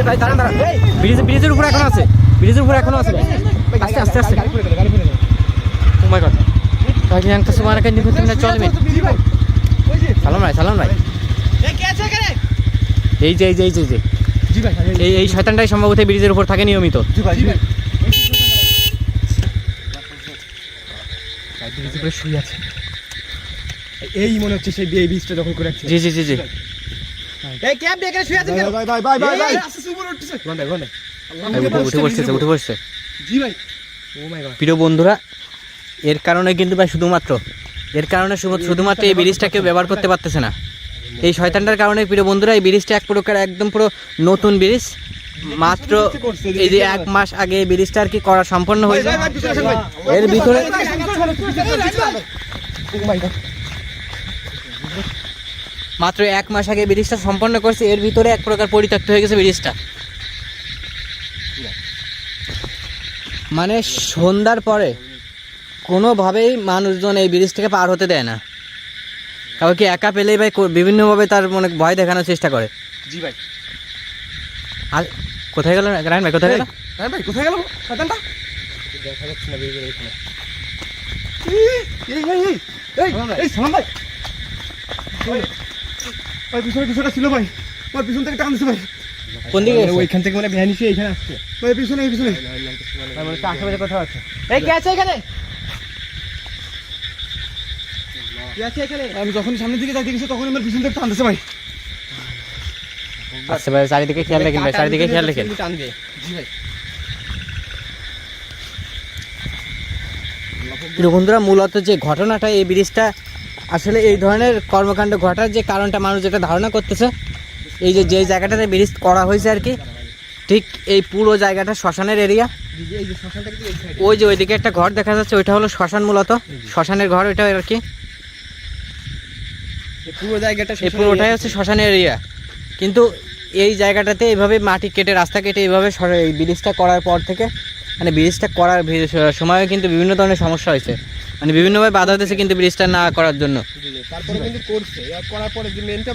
এই ব্রিজের উপরে এখনও আছে ব্রিজের উপরে এখনও আছে আস্তে আস্তে আস্তে গাড়ি ফেলে গেল, গাড়ি ফেলে গেল। ও মাই গড তাকে একটা সুবানা কেন দিতে না চল মিনিট জি ভাই ওই যে সালাম ভাই সালাম ভাই এই কে আছে এখানে এই যে এই যে এই যে এই যে জি ভাই এই এই শয়তানটাই সম্ভবত ব্রিজের উপর থাকে নিয়মিত শুয়ে আছে এই মনে হচ্ছে সেই বীজটা যখন করে জি জি জি জি এই ক্যাব দিয়ে এখানে শুয়ে আছে কেন? ভাই ভাই ভাই ভাই ভাই। আস্তে আস্তে উপরে উঠতেছে। গন্ডায় গন্ডায়। উঠে উঠে উঠে বসছে। জি ভাই। Oh my God. প্রিয় বন্ধুরা এর কারণে কিন্তু ভাই শুধুমাত্র এর কারণে শুধুমাত্র এই ব্রিজটা কেউ ব্যবহার করতে পারতেছে না। এই শয়তানটার কারণে প্রিয় বন্ধুরা এই ব্রিজটা এক প্রকার একদম পুরো নতুন ব্রিজ মাত্র এই যে এক মাস আগে এই ব্রিজটা আর কি করা সম্পন্ন হয়েছে। এর ভিতরে ও মাই গড। মাত্র এক মাস আগে ব্রিজটা সম্পন্ন করছে এর ভিতরে এক প্রকার পরিত্যক্ত হয়ে গেছে ব্রিজটা। মানে সন্ধ্যার পরে কোনোভাবেই মানুষজন এই ব্রিজ থেকে পার হতে দেয় না। কাউকে একা পেলেই ভাই বিভিন্নভাবে তার মনে ভয় দেখানোর চেষ্টা করে। জি ভাই। আর কোথায় গেল? রায়ন ভাই কোথায় গেল? হ্যাঁ ভাই কোথায় গেল শয়তানটা? দেখা যাচ্ছে না বেরিয়ে এখানে এই এই এই এই এই সালাম ভাই। ভাই পিছনে কিছুটা ছিল ভাই। ভাই পিছন থেকে টান দিছে ভাই। কোন দিকে ওইখান থেকে মানে ভ্যান এসে এখানে আসছে। ভাই পিছনে এই পিছনে। ভাই মানে আশেপাশে কোথাও আছে। এই কে আছে এখানে? কে আছে এখানে? আমি যখন সামনের দিকে যাই দেখেছি তখন আমার পিছন থেকে টান দিছে ভাই। আচ্ছা ভাই চারিদিকে খেয়াল রাখেন ভাই চারিদিকে খেয়াল রাখেন। টান দিয়ে জি ভাই। বন্ধুরা মূলত যে ঘটনাটা এই ব্রিজটা আসলে এই ধরনের কর্মকাণ্ড ঘটার যে কারণটা মানুষ যেটা ধারণা করতেছে এই যে যে জায়গাটাতে ব্রিজ করা হয়েছে আর কি ঠিক এই পুরো জায়গাটা শ্মশানের এরিয়া ওই যে ওইদিকে একটা ঘর দেখা যাচ্ছে ওইটা হলো শ্মশান মূলত শ্মশানের ঘর ওইটা আর কি। পুরো জায়গাটা এই পুরোটাই হচ্ছে শ্মশানের এরিয়া কিন্তু এই জায়গাটাতে এইভাবে মাটি কেটে রাস্তা কেটে এইভাবে এই ব্রিজটা করার পর থেকে মানে ব্রিজটা করার ভি- সময় কিন্তু বিভিন্ন ধরনের সমস্যা হয়েছে। মানে বিভিন্নভাবে বাধা দিয়েছে কিন্তু ব্রিজটা না করার জন্য। তারপরে কিন্তু করছে। করার পরে যে মেনটা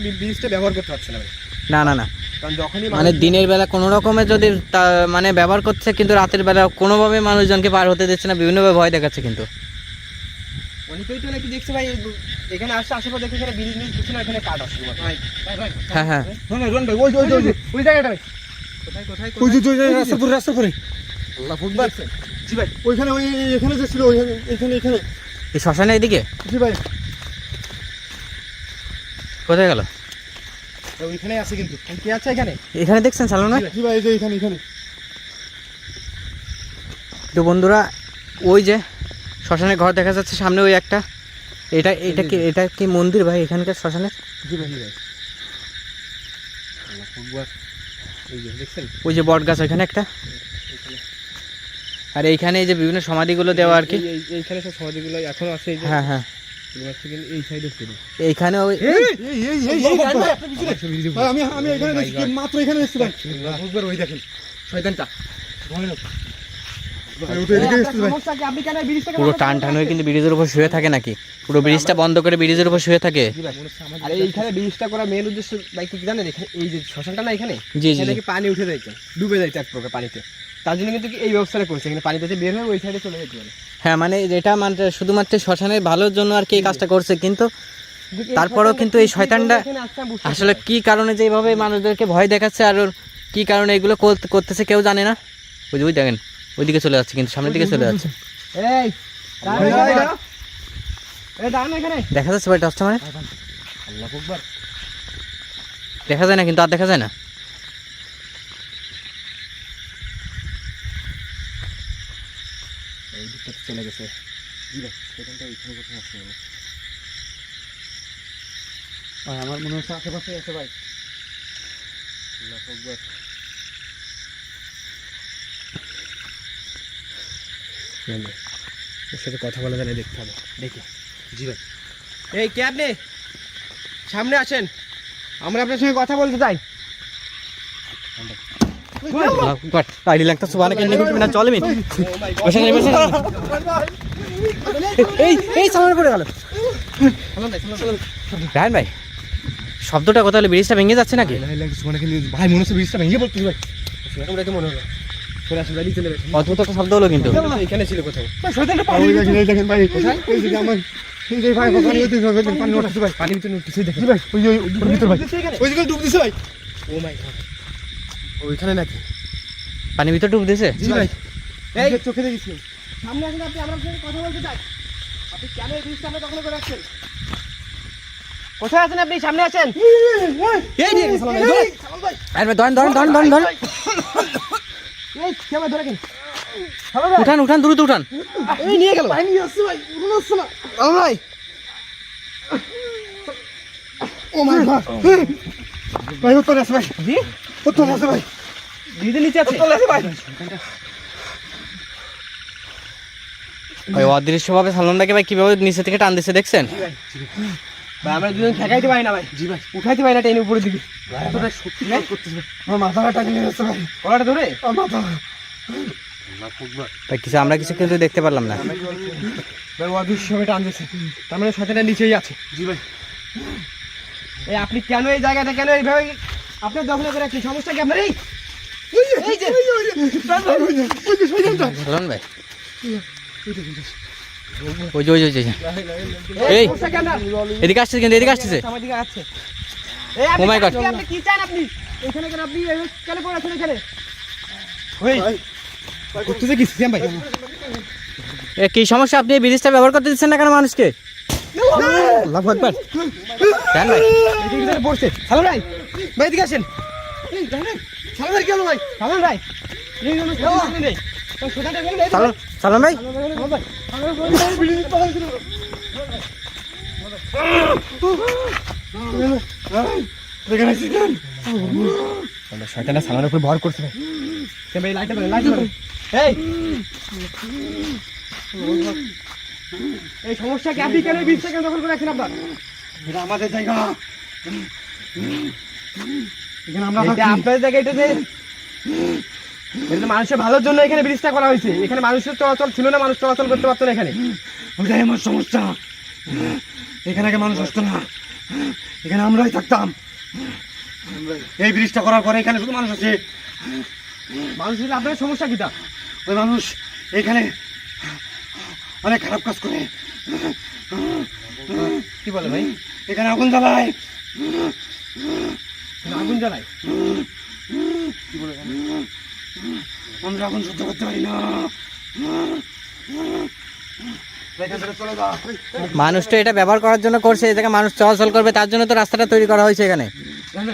ব্যবহার করতে পারছে না ভাই। না না না। কারণ যখনই মানে দিনের বেলা কোনো রকমে যদি তা- মানে ব্যবহার করছে কিন্তু রাতের বেলা কোনোভাবে মানুষজনকে পার হতে দিচ্ছে না বিভিন্নভাবে ভয় দেখাচ্ছে কিন্তু। অনেকেই তো নাকি দেখছে ভাই এখানে আসছে আশেপাশে দেখে এখানে ব্রিজ নিয়ে কিছু না এখানে কাট আসছে ভাই ভাই ভাই। হ্যাঁ হ্যাঁ। রন ভাই ওই ওই ওই ওই জায়গাটা কোথায় কোথায় ওই যে, ওই যে, রাস্তার পরে রাস্তার পরে। আল্লাহ ফুটবল জি ভাই। ওইখানে ওই এখানে যে ছিল ওইখানে এখানে এখানে এই শ্মশানের এদিকে? জি ভাই। কোথায় গেল? ওইখানে আছে কিন্তু। কি আছে এখানে? এখানে দেখছেন সালাম ভাই? জি ভাই এই যে এখানে এখানে তো বন্ধুরা ওই যে শ্মশানের ঘর দেখা যাচ্ছে সামনে ওই একটা। এটা এটা কি এটা কি মন্দির ভাই এখানকার শ্মশানের জি ভাই ওই যে বট গাছ ওইখানে একটা। আর এইখানে এই যে বিভিন্ন সমাধিগুলো দেওয়া আর কি। এই- এই- এইখানে সব সমাধিগুলো এখনও আছে এই যে হ্যাঁ হ্যাঁ। এই সাইডে শুরু। এইখানে ওই এই এই এই এই এই ভাই, ভাই আমি আমি এখানে দেখছি মাত্র এখানে দেখছি ভাই। ওই দেখেন। শয়তানটা। পুরো টান টান হয়ে কিন্তু ব্রিজের উপর শুয়ে থাকে নাকি? পুরো ব্রিজটা বন্ধ করে ব্রিজের উপর শুয়ে থাকে? আর এইখানে ব্রিজটা করার মেন উদ্দেশ্য ভাই কি জানেন এই যে শ্মশানটা না এখানে? জি জি এখানে জি। কি পানি উঠে যাইতো ডুবে যাইতো এক প্রকার পানিতে। তার জন্য কিন্তু এই ব্যবস্থাটা করছে এখানে পানিতে যে বের হয়ে ওই সাইডে চলে যেতে পারে। হ্যাঁ মানে যেটা মানে শুধুমাত্র শ্মশানের ভালোর জন্য আর কি এই কাজটা করছে কিন্তু তারপরেও কিন্তু এই শয়তানটা আসলে কি কারণে যে এইভাবে মানুষদেরকে ভয় দেখাচ্ছে আর কি কারণে এগুলো করতেছে কেউ জানে না? ওই দেখেন ওইদিকে চলে যাচ্ছে কিন্তু সামনের দিকে চলে যাচ্ছে। দেখা যাচ্ছে ভাই টসটা মানে? দেখা যায় না কিন্তু আর দেখা যায় না। চলে গেছে। আমার মনে হচ্ছে আশেপাশে আছে ভাই। জানি। ওর সাথে কথা বলা জানে দেখতে হবে। দেখি। জি ভাই। এই কে আপনি? সামনে আসেন আমরা আপনার সঙ্গে কথা বলতে চাই। আইডি লাগতে সুবানা কেন করবি না চলে মি বসে নে বসে নে। এই এই সামনে পড়ে গেল। রায়ন ভাই শব্দটা কোথাও হলে? ব্রিজটা ভেঙে যাচ্ছে নাকি? ভাই মনে হচ্ছে ব্রিজটা ভেঙে পড়তেছে ভাই। মনে হলো অদ্ভুত একটা শব্দ হলো কিন্তু এখানে ছিল কোথাও দেখেন ভাই কোথায় এই যে আমার এই যে ভাই পানি হইতেছে ভাই দেখেন, পানি উঠতেছে ভাই পানির ভিতরে উঠতেছে দেখেন ভাই ওই ওই ভিতর ভাই ওই দিকে ডুব দিছে ভাই ও মাই গড ওইখানে নাকি পানি ভিতর ডুব দিয়েছে জি ভাই এই এই চোখে দেখেছি সামনে আসুন আপনি আমার সঙ্গে কথা বলতে চাই আপনি কেন এই জিনিসটা আমরা দখল করে রাখছেন কোথায় আছেন আপনি সামনে আছেন এই নিয়ে ধরেন ধরেন ধরেন এই ক্যামেরা ধরে কেন ভাই, উঠান উঠান দ্রুত উঠান। এই নিয়ে গেল। পানি আসছে ভাই উড়ন আসছে না। সালাম ভাই? Oh my God. ভাই উত্তর আছে ভাই। জি উত্তর আছে ভাই। দিদি নিচে আছে। উত্তর আছে ভাই। ওই অদৃশ্যভাবে সালন ভাইকে ভাই কীভাবে নিচে থেকে টান দিচ্ছে দেখছেন? ভাই আমরা দুজন ঠেকাইতে পারি না ভাই জি ভাই উঠাইতে পারি না টেনে দিকে সত্যি করতেছে ভাই। আমার মাথাটা টানিয়ে যাচ্ছে ভাই ধরে আমার মাথা ভাই কিছু আমরা কিছু কিন্তু দেখতে পারলাম না ভাই অদৃশ্য হয়ে টান দিয়েছে তার মানে নিচেই আছে জি ভাই এই আপনি কেন এই জায়গাটা কেন এইভাবে আপনার দখলে করে রাখছেন সমস্যা কি আপনার এই এই যে ভাই ওই যে ওই যে, ওই যে এই এদিকে আসছে কিন্তু এদিকে আপনি Oh কি চান আপনি এখানে কেন আপনি কেন পড়ে আছেন এখানে করতেছে কি সিস্টেম ভাই। এ কি সমস্যা? আপনি ব্রিজটা ব্যবহার করতে দিচ্ছেন না কেন মানুষকে? কেন ভাই? এদিকে ভিতরে পড়ছে। সালাম ভাই ভাই এদিকে আসেন। সালাম ভাই কেন সালাম এই জন্য সালাম ভাই সালাম ভাই সালামের উপর ভর করছে ভাই এই সমস্যা কি আপনি কেন বিশ সেকেন্ড দখল করে রাখছেন আপনার এটা আমাদের জায়গা এখানে আমরা। আপনার জায়গা এটা এটা মানুষের ভালোর জন্য এখানে ব্রিজটা করা হয়েছে। এখানে মানুষের চলাচল ছিল না মানুষ চলাচল করতে পারতো না এখানে। ওটাই আমার সমস্যা। এখানে আগে মানুষ আসতো না। এখানে আমরাই থাকতাম। এই ব্রিজটা করার পরে এখানে শুধু মানুষ আছে। মানুষের আপনার সমস্যা কিটা? ওই মানুষ এখানে অনেক খারাপ কাজ করে। কি বলে ভাই? এখানে আগুন জ্বালায়। আগুন জ্বালায়? আমরা আগুন সহ্য করতে পারি না। এখান মানুষ তো এটা ব্যবহার করার জন্য করছে জায়গায় মানুষ চলাচল করবে তার জন্য তো রাস্তাটা তৈরি করা হয়েছে এখানে। এখান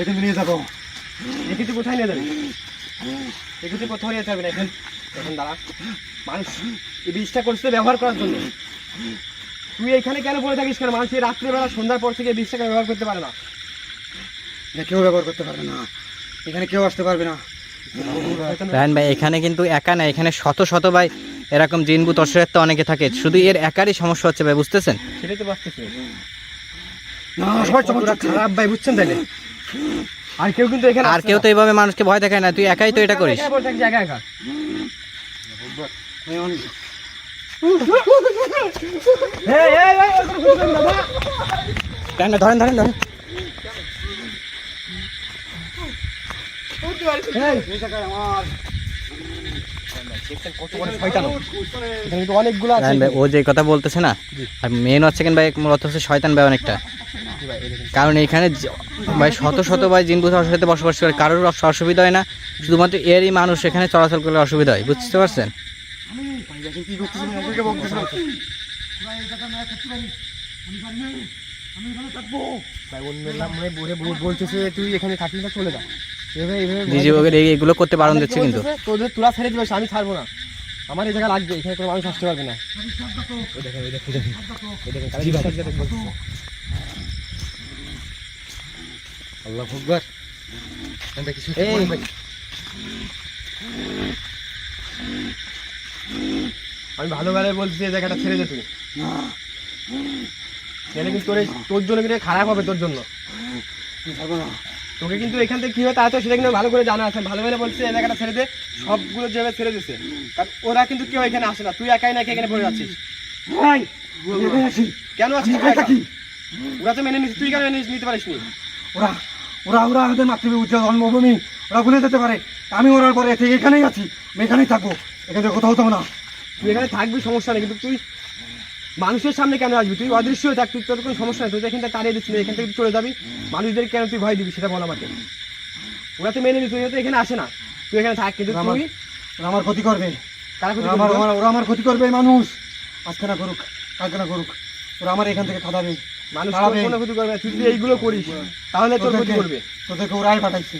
এখান নিয়ে যাব। একে তুই কোথায় নিয়ে যাবি? একে তুই কোথাও নিয়ে যেতে হবে না এখন এখন দাঁড়া। মানুষ এই বীজটা করছে ব্যবহার করার জন্য। তুই এখানে কেন পড়ে থাকিস কেন? মানুষ রাত্রেবেলা সন্ধ্যার পর থেকে এই বীজটাকে ব্যবহার করতে পারে না। এটা কেউ ব্যবহার করতে পারবে না। এখানে কেউ আসতে পারবে না। রায়ন ভাই এখানে কিন্তু একা না এখানে শত শত ভাই এরকম জিনবু তসরের তো অনেকে থাকে। শুধু এর একারই সমস্যা হচ্ছে ভাই বুঝতেছেন? সেটাই তো বাঁচতেছে না সবাই চমৎকার খারাপ ভাই বুঝছেন তাইলে? আর কেউ কিন্তু এখানে আর কেউ তো এইভাবে মানুষকে ভয় দেখায় না তুই একাই তো এটা করিস। একা একা। ধরেন ধরেন ধরেন। ও। যে কথা বলতেছে না আর মেন হচ্ছে কেন ভাই মূলত হচ্ছে শয়তান ভাই অনেকটা। কারণ এখানে ভাই শত শত ভাই জিন বুঝে সাথে বসবাস করে কারোর অসুবিধা হয় না। শুধুমাত্র এরই মানুষ এখানে চলাচল করলে অসুবিধা হয় বুঝতে পারছেন? দেখেন কি করতেছেন আমাদেরকে বলতেছেন এগুলো করতে বারণ দিচ্ছে কিন্তু। তোদের তোরা ছেড়ে দিবে আমি ছাড়বো না আমার এই। জায়গা লাগবে এখানে কোনো মানুষ আসতে পারবে না ওই দেখেন ওই দেখেন ওই দেখেন ওই দেখেন কালী বিশ্বাসঘাতক বলতেছে। আল্লাহ আকবার এই আমি ভালো বেলায় বলছি এই জায়গাটা ছেড়ে দে তুই। না গেলে কিন্তু তোর তোর জন্য কিন্তু খারাপ হবে তোর জন্য? তোকে কিন্তু এখান থেকে কি হয় তাড়াতাড়ি সেটা কিন্তু ভালো করে জানা আছে। ভালো করে বলছে এই জায়গাটা ছেড়ে দে সবগুলো যেভাবে ছেড়ে দিছে। কারণ ওরা কিন্তু কেউ এখানে আসে না। তুই একাই নাকি এখানে পড়ে যাচ্ছিস কেন আছিস ওরা তো মেনে নিস তুই কেন নিস নিতে পারিস নি ওরা ওরা ওরা আমাদের মাতৃভূমি জন্মভূমি। ওরা ভুলে যেতে পারে। আমি ওরার পরে এখানেই আছি। আমি এখানেই থাকব। এখান থেকে কোথাও যাব না। তুই এখানে থাকবি সমস্যা নেই কিন্তু তুই মানুষের সামনে কেন আসবি? তুই অদৃশ্য হয়ে থাক তুই তোর কোনো সমস্যা নেই তুই এখান থেকে তাড়িয়ে দিচ্ছিস এখান থেকে চলে যাবি। মানুষদের কেন তুই ভয় দিবি সেটা বল আমাকে। ওরা তো মেনে নিস তুই তো এখানে আসে না। তুই এখানে থাক কিন্তু তুই আমার ক্ষতি করবে। কারা ক্ষতি আমার ওরা- আমার ক্ষতি করবে মানুষ। আজকে না করুক কালকে না করুক ওরা আমার এখান থেকে খাদাবে মানুষ কোনো ক্ষতি করবে না তুই যদি এইগুলো করিস তাহলে তোর ক্ষতি করবে। তোদেরকে ওরাই পাঠাইছে।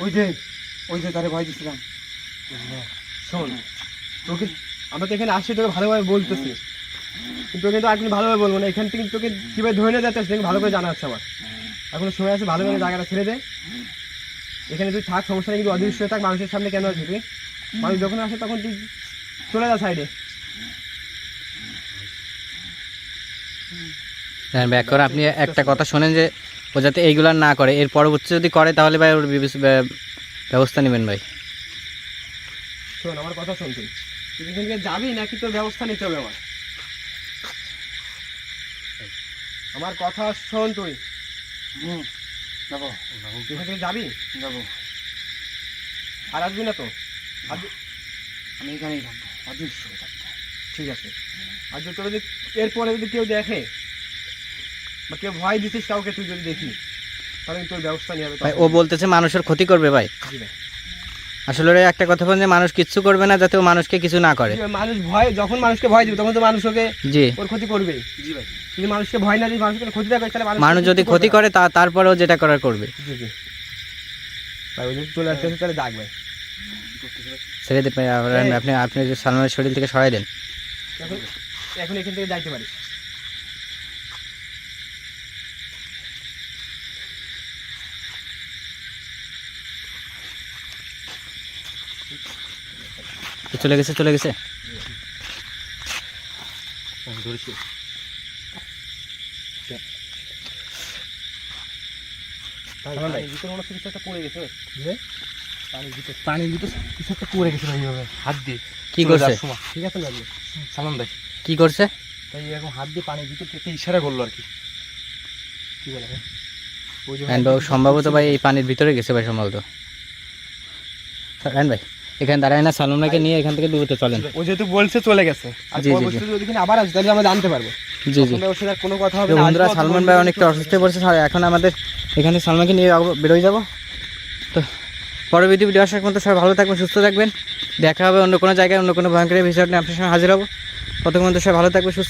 ওই যে ওই যে তারে ভয় দিছিলাম। শোন তোকে আমরা তো এখানে আসছি তোকে ভালোভাবে বলতেছি। কিন্তু তোকে কিন্তু আর কিন্তু ভালোভাবে বলব না। এখান থেকে তোকে কীভাবে ধরে নিয়ে যাচ্ছে সেটা ভালো করে জানা আছে আমার। এখন সময় আছে ভালো করে জায়গাটা ছেড়ে দে। এখানে তুই থাক সমস্যা নেই কিন্তু অদৃশ্য থাক মানুষের সামনে কেন আসবি তুই? মানুষ যখন আসে তখন তুই চলে যা সাইডে ব্যাক করে আপনি একটা কথা শোনেন যে ও যাতে এইগুলো না করে। এর পরবর্তী যদি করে তাহলে ভাই ওর ব্যা- ব্যবস্থা নেবেন ভাই। শোন আমার কথা শোন তুই তুই এখান যাবি নাকি তোর ব্যবস্থা নিতে হবে আমার? আমার কথা শোন তুই। হুম যাব। তুই এখান থেকে যাবি? যাব। আর আসবি না তো? আমি এখানেই থাকব। অদৃশ্য থাকব। ঠিক আছে। আর যদি তোর যদি এরপরে যদি কেউ দেখে বা কেউ ভয় দিছিস কাউকে তুই যদি দেখি তাহলে তোর ব্যবস্থা নিয়ে হবে ভাই ও বলতেছে মানুষের ক্ষতি করবে ভাই। জি ভাই। আসলে ওরা একটা কথা বলেন যে মানুষ কিচ্ছু করবে না যাতে ও মানুষকে কিছু না করে। মানুষ ভয় যখন মানুষকে ভয় দিবে তখন তো মানুষ ওকে জি। ওর ক্ষতি করবে। জি ভাই যদি মানুষকে ভয় না দিই মানুষকে ক্ষতি দেবে তাহলে মানুষ যদি ক্ষতি করে তা তারপরেও যেটা করার করবে। জি জি। ভাই ওই চলে আসতে তাহলে ডাক ভাই ছেড়ে দেবে এই। আপনি আপনি যে সালমানের শরীর থেকে সরাই দেন। এখন এখন এখান থেকে যাইতে পারিস চলে গেছে চলে গেছে। ভিতরে কিছু একটা পড়ে এইভাবে হাত দিয়ে। কি করছে? ঠিক আছে সালাম ভাই। কি করছে? তাই এরকম হাত দিয়ে পানির ভিতর থেকে ইশারা করল আর কি। বলে সম্ভবত ভাই এই পানির ভিতরে গেছে ভাই সম্ভবত। রায়ন ভাই। এখানে দাঁড়ায় না সালমান ভাইকে নিয়ে এখান থেকে দূরতে চলেন। ও যেহেতু বলছে চলে গেছে। আর। পরবর্তীতে যদি আবার আসে তাহলে আমরা জানতে পারব। জি জি। ওর সাথে কোনো কথা হবে না। বন্ধুরা সালমান ভাই অনেকটা অসুস্থ পড়ছে। এখন আমাদের এখানে সালমানকে নিয়ে বেরোয় যাব। তো পরবর্তী ভিডিও আসার মতো সবাই ভালো থাকবেন সুস্থ থাকবেন। দেখা হবে অন্য কোনো জায়গায় অন্য কোনো ভয়ঙ্কর বিষয় নিয়ে আপনার সঙ্গে হাজির হব। ততক্ষণ সবাই ভালো থাকবে সুস্থ